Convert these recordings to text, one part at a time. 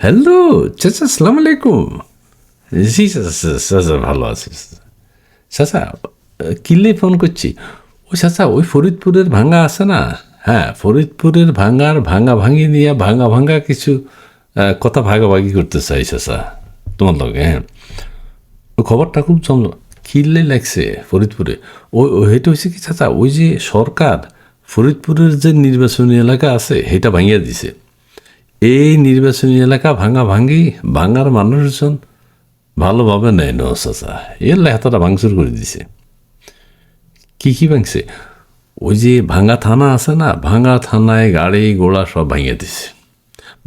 Hello চাচা আসসালামু আলাইকুম জি চাচা চাচা ভালো আছি চাচা কিনলেই ফোন করছি? ও চাচা, ওই ফরিদপুরের ভাঙ্গা আছে না? হ্যাঁ ফরিদপুরের ভাঙ্গার ভাঙ্গা ভাঙি নিয়ে ভাঙ্গা ভাঙ্গা কিছু কথা ভাগাভাগি করতে চাই চাচা, তোমার লগে হ্যাঁ। খবরটা খুব চল কিনলে লাগছে ফরিদপুরে? ওই এটা হয়েছে কি চাচা? ওই যে সরকার ফরিদপুরের যে নির্বাচনী এলাকা আছে সেটা ভাঙিয়ে দিছে। এই নির্বাচনী এলাকা ভাঙা ভাঙি, ভাঙার মানুষজন ভালোভাবে নেয় ন চাচা। এর লেহাতাটা ভাঙচুর করে দিছে। কি কি ভাঙছে? ওই যে ভাঙা থানা আছে না, ভাঙা থানায় গাড়ি ঘোড়া সব ভাঙিয়ে দিছে।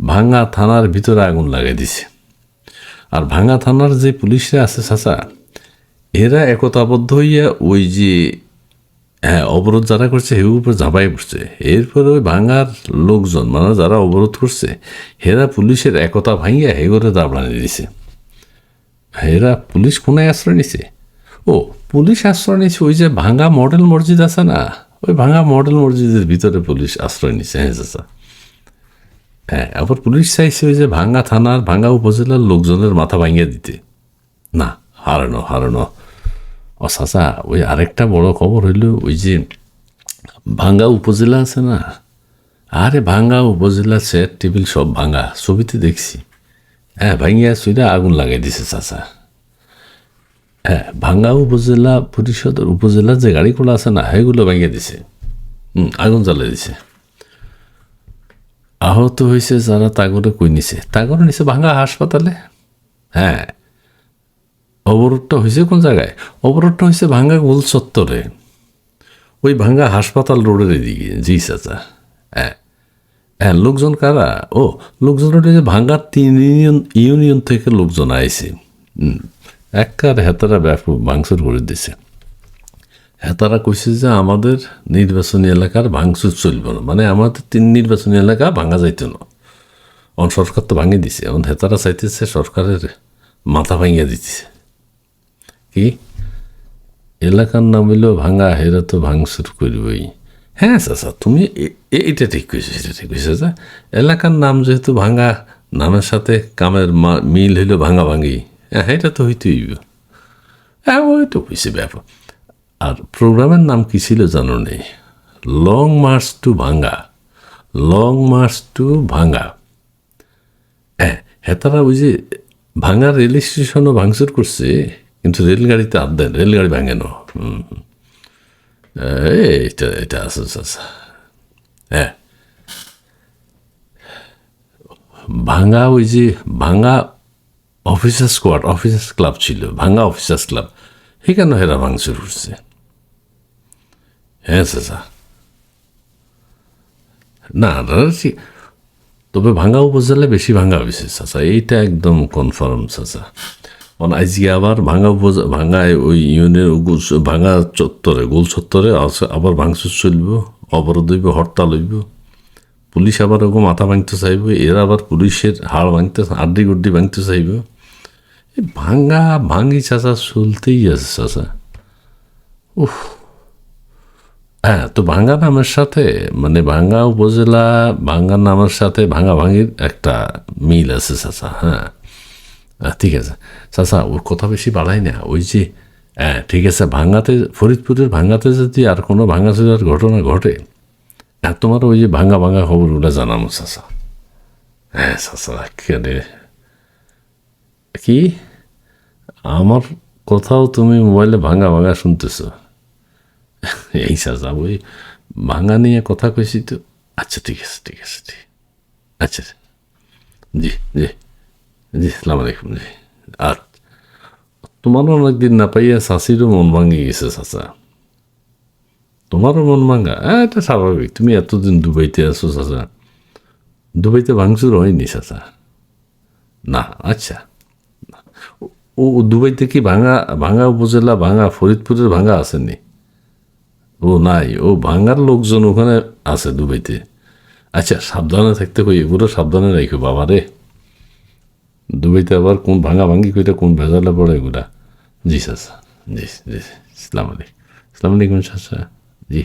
ভাঙা থানার ভিতরে আগুন লাগিয়ে দিছে। আর ভাঙা থানার যে পুলিশরা আছে চাচা, এরা একতাবদ্ধ হইয়া ওই যে হ্যাঁ অবরোধ যারা করছে হের উপর ঝাঁপাই পড়ছে। এরপরে ওই ভাঙার লোকজন মানে যারা অবরোধ করছে, হেরা পুলিশের একতা ভাঙিয়া হেগরে দাবড়ানি দিছে। হেরা পুলিশ কোনায় আশ্রয় নিছে? ও, পুলিশ আশ্রয় নিছে ওই যে ভাঙা মডেল মসজিদ আছে না? ওই ভাঙা মডেল মসজিদের ভিতরে পুলিশ আশ্রয় নিছে হ্যাঁ চাচা। হ্যাঁ আবার পুলিশ চাইছে ওই যে ভাঙ্গা থানার ভাঙ্গা উপজেলার লোকজনের মাথা ভাঙিয়ে দিতে। না, হারানো হারানো। ও চাচা ওই আরেকটা বড় খবর হইল, ওই যে ভাঙ্গা উপজেলা আছে না? আরে ভাঙ্গা উপজেলা চেয়ার টেবিল সব ভাঙ্গা, ছবিতে দেখছি। হ্যাঁ ভাঙ্গিয়া সুইটা আগুন লাগাই দিছে চাচা হ্যাঁ ভাঙ্গা উপজেলা পরিষদের উপজেলার যে গাড়িগুলো আছে না, সেগুলো ভাঙিয়ে দিছে। হুম, আগুন জ্বালিয়ে দিছে। আহত হয়েছে যারা, তাগরে কই নিছে? তাগরে নিছে ভাঙ্গা হাসপাতালে। হ্যাঁ অবরোধটা হয়েছে কোন জায়গায়? অবরোধটা হয়েছে ভাঙ্গা গোল চত্বরে। ওই ভাঙ্গা হাসপাতাল রোডের এদিকে। জি চাচা। হ্যাঁ। হ্যাঁ লোকজন কারা? ও লোকজন যে ভাঙ্গার তিন ইউনিয়ন ইউনিয়ন থেকে লোকজন আইছে। হুম, একবার হেতারা ব্যাপক ভাঙচুর করে দিছে। হেতারা কইছে যে আমাদের নির্বাচনী এলাকার ভাঙচুর চলবে না। মানে আমাদের তিন নির্বাচনী এলাকা ভাঙা যাইতো না। অন সরকার তো ভাঙিয়ে দিছে। এখন হেতারা চাইতেছে সরকারের মাথা ভাঙিয়ে দিচ্ছে কি? এলাকার নাম হইল ভাঙা, হেরা তো ভাঙচুর করবই। হ্যাঁ চাচা, তুমি এ- এ- ঠিক কইছো এটা ঠিক কইছো যে এলাকার নাম যেহেতু ভাঙা, নামের সাথে কামের মিল হইল ভাঙা ভাঙি। হ্যাঁ এটা তো হইতেই। হ্যাঁ ওই তো হয়েছে ব্যাপার। আর প্রোগ্রামের নাম কি ছিল জানো নেই long march to Bhanga long march to Bhanga হ্যাঁ হেতারা ওই যে ভাঙ্গা রেল স্টেশনও ভাঙচুর করছে। কিন্তু রেলগাড়িতে আপ দেন, রেলগাড়ি ভাঙেন এইটা এটা আছে আচ্ছা হ্যাঁ। ভাঙ্গা ওই যে ভাঙ্গা অফিসার্স স্কোয়াড অফিসার্স ক্লাব ছিল ভাঙ্গা অফিসার্স ক্লাব সেখানে হেরা ভাঙচুর করছে। হ্যাঁ চাচা না ঠিক তবে ভাঙ্গা উপজেলায় বেশি ভাঙ্গা হয়েছে চাচা এইটা একদম কনফার্ম চাচা আজকে আবার ভাঙা ভাঙ্গায় ওই ইউনিয়নের ভাঙ্গা চত্বরে, গোল চত্বরে আবার ভাঙচুর চলব, অবরোধ হইব, হরতাল হইব। পুলিশ আবার ওরকম মাথা ভাঙতে চাইব, এরা আবার পুলিশের হাড় ভাঙতে আড্ডি গুড্ডি ভাঙতে চাইব। এই ভাঙ্গা ভাঙ্গি চাচা চলতেই আছে চাচা। উফ। হ্যাঁ তো ভাঙ্গা নামের সাথে মানে ভাঙ্গা উপজেলা ভাঙ্গা নামের সাথে ভাঙ্গা ভাঙির একটা মিল আছে চাচা হ্যাঁ। ঠিক আছে। চাচা ওর কথা বেশি বাড়াই না। ওই যে হ্যাঁ ঠিক আছে, ভাঙ্গাতে, ফরিদপুরের ভাঙ্গাতে যদি আর কোনো ভাঙ্গাচুরার ঘটনা ঘটে হ্যাঁ তোমার ওই যে ভাঙ্গা ভাঙ্গা খবরগুলো জানানো, চাচা। হ্যাঁ চাচা কি? আমার কথাও তুমি মোবাইলে ভাঙ্গা ভাঙ্গা শুনতেছো। এই চাচা, ওই ভাঙ্গা নিয়ে কথা কইছি তো। আচ্ছা ঠিক আছে ঠিক আছে, ঠিক। আচ্ছা জি জি। জি সালাম আলাইকুম জি। আর তোমারও অনেকদিন না পাইয়া শাশিরও মন ভাঙি গেছে, চাচা। তোমারও মন ভাঙা? হ্যাঁ এটা স্বাভাবিক। তুমি এতদিন দুবাইতে আছো, চাচা। দুবাইতে ভাঙচুর হয়নি, চাচা। না আচ্ছা। ও- ও দুবাইতে কি ভাঙা ভাঙা উপজেলা, ভাঙা ফরিদপুরের ভাঙা আসেনি? ও নাই, ও ভাঙার লোকজন ওখানে আছে দুবাইতে আচ্ছা সাবধানে থাকতে কই এগুলো সাবধানে রাখো বাবা রে দুবাইতে আবার কোন ভাঙা ভাঙ্গি কইটা কোন ভেজালে পড়ে এগুলা? জি চাচা জি জি ইসলাম আলাইকুম। ইসলাম আলাইকুম চাচা জি।